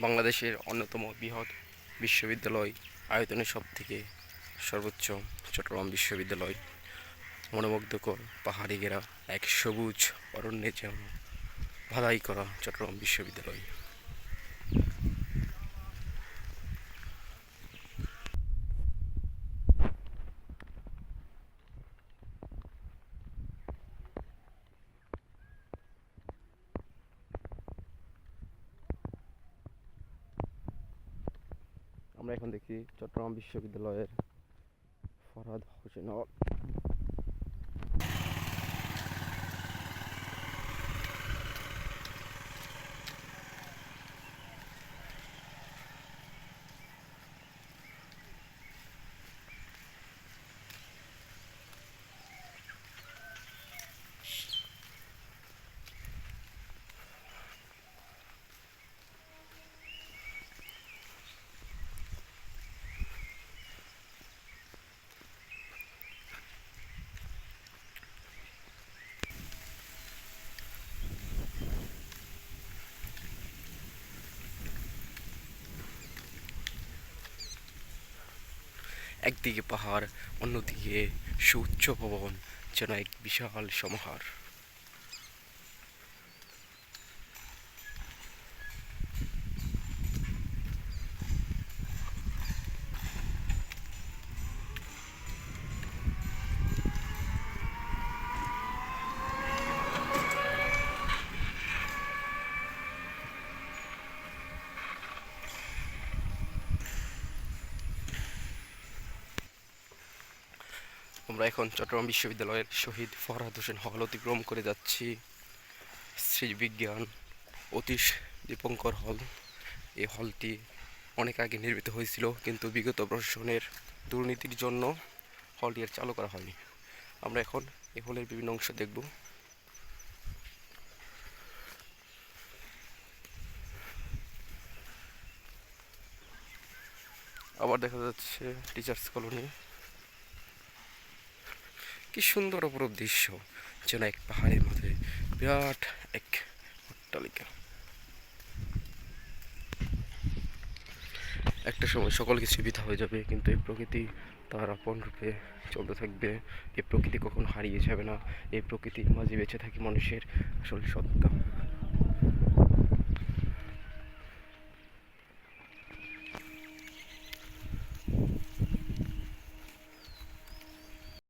বাংলাদেশের অন্যতম বৃহৎ বিশ্ববিদ্যালয় আয়তনের সব থেকে সর্বোচ্চ চট্টগ্রাম বিশ্ববিদ্যালয়। মনোমুগ্ধকর পাহাড়ি ঘেরা এক সবুজ অরণ্যে যেমন ভালাই করা চট্টগ্রাম বিশ্ববিদ্যালয়। আমরা এখন দেখি চট্টগ্রাম বিশ্ববিদ্যালয়ের ফরহাদ হোসেন। একদিকে পাহাড় অন্যদিকে সুউচ্চ ভবন যেন এক বিশাল সমাহার। আমরা এখন চট্টগ্রাম বিশ্ববিদ্যালয়ের শহীদ ফরহাদ হোসেন হল অতিক্রম করে যাচ্ছি। শ্রীবিজ্ঞান অতীশ দীপঙ্কর হল। এই হলটি অনেক আগে নির্মিত হয়েছিল, কিন্তু বিগত প্রশাসনের দুর্নীতির জন্য হলটি আর চালু করা হয়নি। আমরা এখন এই হলের বিভিন্ন অংশ দেখব। আবার দেখা যাচ্ছে টিচার্স কলোনি কি সুন্দর অপরূপ দৃশ্য, যেন এক পাহাড়ের মধ্যে বিরাট এক অট্টালিকা। একটা সময় সকল কিছু হয়ে যাবে, কিন্তু এই প্রকৃতি তার আপন রূপে চলতে থাকবে। এই প্রকৃতি কখন হারিয়ে যাবে না, এই প্রকৃতির মাঝে বেঁচে থাকে মানুষের আসল সত্তা।